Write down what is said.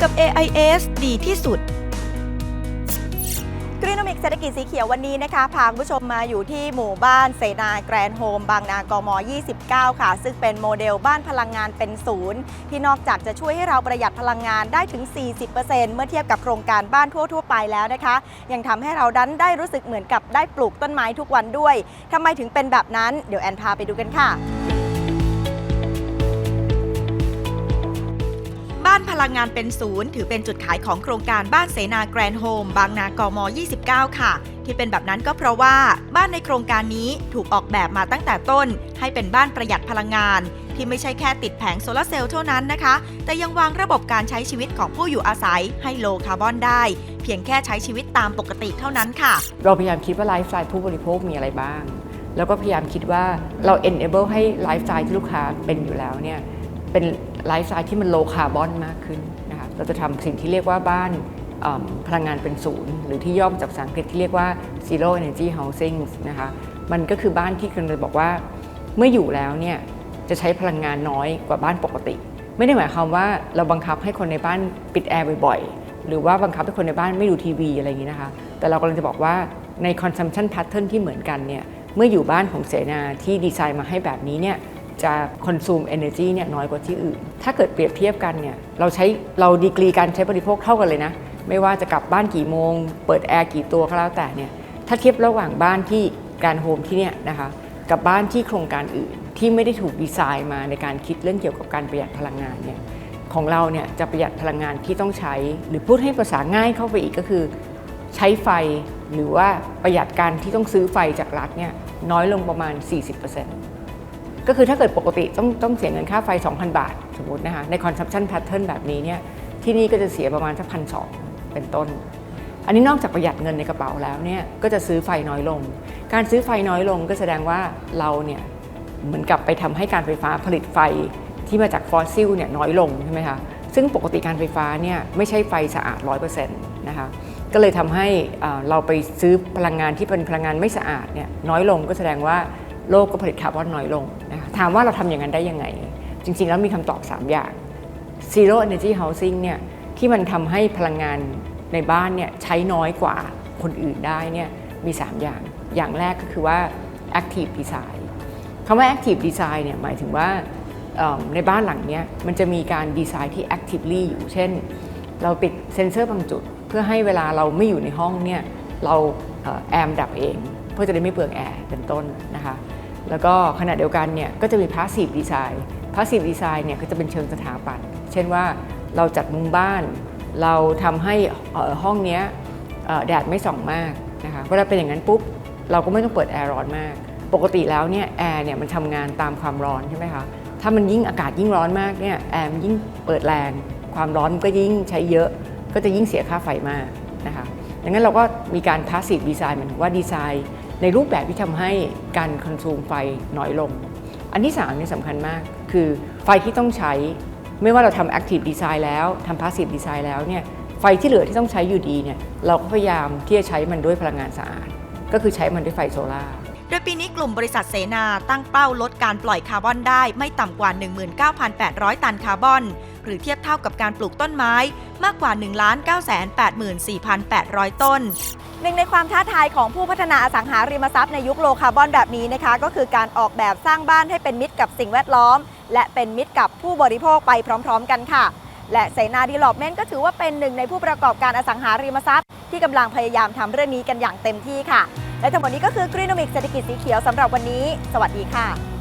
GIS ดีที่สุดกรีนอมิกเศรษฐกิจสีเขียววันนี้นะคะ พาคุณผู้ชมมาอยู่ที่หมู่บ้านเสนาแกรนโฮม บางนากม 29 ค่ะ ซึ่งเป็นโมเดลบ้านพลังงานเป็นศูนย์ ที่นอกจากจะช่วยให้เราประหยัดพลังงานได้ถึง 40%เมื่อเทียบกับโครงการบ้านทั่ว ๆ ไปแล้วนะคะ ยังทำให้เราดันได้รู้สึกเหมือนกับได้ปลูกต้นไม้ทุกวันด้วยทำไมถึงเป็นแบบนั้น เดี๋ยวแอนพาไปดูกันค่ะ บ้านพลังงานเป็นศูนย์ ถือเป็นจุดขายของโครงการบ้านเสนาแกรนโฮมบางนากม 29 ค่ะ ที่เป็นแบบนั้นก็เพราะว่าบ้านในโครงการนี้ถูกออกแบบมาตั้งแต่ต้น ให้เป็นบ้านประหยัดพลังงาน ที่ไม่ใช่แค่ติดแผงโซลาร์เซลล์เท่านั้นนะคะ แต่ยังวางระบบการใช้ชีวิตของผู้อยู่อาศัยให้โลคาร์บอนได้ เพียงแค่ใช้ชีวิตตามปกติเท่านั้นค่ะ เราพยายามคิดว่าไลฟ์สไตล์ผู้บริโภคมีอะไรบ้าง แล้วก็พยายามคิดว่าเรา enable ให้ไลฟ์สไตล์ที่ลูกค้าเป็นอยู่แล้วเนี่ยเป็น ไลฟ์สไตล์ที่มัน low carbon มากขึ้นนะคะเราจะทำสิ่งที่เรียกว่าบ้านพลังงานเป็นศูนย์หรือที่ย่อมาจากภาษาอังกฤษที่เรียกว่า zero energy housing นะคะมันก็คือบ้านที่คุณเลยบอกว่า เมื่ออยู่แล้วเนี่ยจะใช้พลังงานน้อยกว่าบ้านปกติ ไม่ได้หมายความว่าเราบังคับให้คนในบ้านปิดแอร์บ่อยๆ หรือว่าบังคับให้คนในบ้านไม่ดูทีวีอะไรอย่างนี้นะคะ แต่เรากำลังจะบอกว่าใน consumption pattern ที่เหมือนกันเนี่ยเมื่ออยู่บ้านของเสนาที่ดีไซน์มาให้แบบนี้เนี่ย จะ consume energy เนี่ยน้อยกว่าที่อื่น ถ้าเกิดเปรียบเทียบกันเนี่ยเราใช้เราดีกรีการใช้บริโภคเท่ากันเลยนะ ไม่ว่าจะกลับบ้านกี่โมง เปิดแอร์กี่ตัวก็แล้วแต่เนี่ยถ้าเทียบระหว่างบ้านที่การโฮมที่เนี่ยนะคะกับบ้านที่โครงการอื่นที่ไม่ได้ถูกดีไซน์มาในการคิดเรื่องเกี่ยวกับการประหยัดพลังงานเนี่ยของเราเนี่ยจะประหยัดพลังงานที่ต้องใช้ หรือพูดให้ภาษาง่ายเข้าไปอีกก็คือ ใช้ไฟหรือว่าประหยัดการที่ต้องซื้อไฟจากรัฐเนี่ยน้อยลงประมาณ 40% ก็คือถ้าเกิดปกติต้องต้องเสียเงินค่าไฟ 2,000 บาท สมมตินะคะใน consumption pattern แบบนี้เนี่ยที่นี่ก็จะเสียประมาณสักพันสองเป็นต้น อันนี้นอกจากประหยัดเงินในกระเป๋าแล้วเนี่ยก็จะซื้อไฟน้อยลง การซื้อไฟน้อยลงก็แสดงว่าเราเนี่ยเหมือนกับไปทำให้การไฟฟ้าผลิตไฟที่มาจากฟอสซิลเนี่ยน้อยลงใช่ไหมคะซึ่งปกติการไฟฟ้าเนี่ยไม่ใช่ไฟสะอาด 100%นะคะก็เลยทำให้อ่าเราไปซื้อพลังงานที่เป็นพลังงานไม่สะอาดเนี่ยน้อยลงก็แสดงว่า โลกก็ผลิตคาร์บอนน้อยลงนะคะถามว่าเราทำอย่างนั้นได้ยังไง จริง ๆ แล้วมีคำตอบ 3 อย่าง Zero Energy Housing เนี่ยที่มันทำให้พลังงานในบ้านเนี่ยใช้น้อยกว่าคนอื่นได้เนี่ยมี 3 อย่าง อย่างแรกก็คือว่า Active Design คำว่า Active Design เนี่ยหมายถึงว่าในบ้านหลังเนี้ยมันจะมีการดีไซน์ที่ actively อยู่เช่น เราติดเซ็นเซอร์บางจุด เพื่อให้เวลาเราไม่อยู่ในห้องเนี่ยเราแอร์มดับเอง เพื่อจะได้ไม่เปลืองแอร์เป็นต้นนะคะแล้วก็ขณะเดียวกันเนี่ยก็จะมี passive design passive design เนี่ยก็จะเป็นเชิงสถาปัตย์เช่นว่าเราจัดมุมบ้าน เราทำให้ห้องนี้แดดไม่ส่องมากนะคะเวลาเป็นอย่างนั้นปุ๊บเราก็ไม่ต้องเปิดแอร์ร้อนมาก ปกติแล้วเนี่ยแอร์เนี่ยมันทำงานตามความร้อนใช่ไหมคะถ้ามันยิ่งอากาศยิ่งร้อนมากเนี่ยแอร์มันยิ่งเปิดแรงความร้อนมันก็ยิ่งใช้เยอะ ก็จะยิ่งเสียค่าไฟมากนะคะดังนั้นเราก็มีการ passive design หมายถึงว่าดีไซน์ ในรูปแบบที่ทำให้การคอนซูมไฟน้อยลง อันที่3นี่สำคัญมาก คือไฟที่ต้องใช้ไม่ว่าเราทำ active design แล้วทำ passive design แล้วเนี่ยไฟที่เหลือที่ต้องใช้อยู่ดีเนี่ยเราก็พยายามที่จะใช้มันด้วยพลังงานสะอาด ก็คือใช้มันด้วยไฟโซลา่า ดยปีนี้กลุ่มบริษัทเสนาตั้งเป้าลดการปล่อยคาร์บอนได้ไม่ต่ำกว่า 19,800 ตันคาร์บอน หรือเทียบเท่ากับการปลูกต้นไม้มากกว่า 1,984,800 ต้นหนึ่งในความท้าทายของผู้พัฒนาอสังหาริมทรัพย์ในยุคโลคาร์บอนแบบนี้นะคะ ก็คือการออกแบบสร้างบ้านให้เป็นมิตรกับสิ่งแวดล้อม และเป็นมิตรกับผู้บริโภคไปพร้อม ๆ กันค่ะ และเสนาดีลอปเมนต์ก็ถือว่าเป็นหนึ่งในผู้ประกอบการอสังหาริมทรัพย์ ที่กำลังพยายามทำเรื่องนี้กันอย่างเต็มที่ค่ะ และทั้งหมดนี้ก็คือกรีนมิกเศรษฐกิจสีเขียวสำหรับวันนี้ สวัสดีค่ะ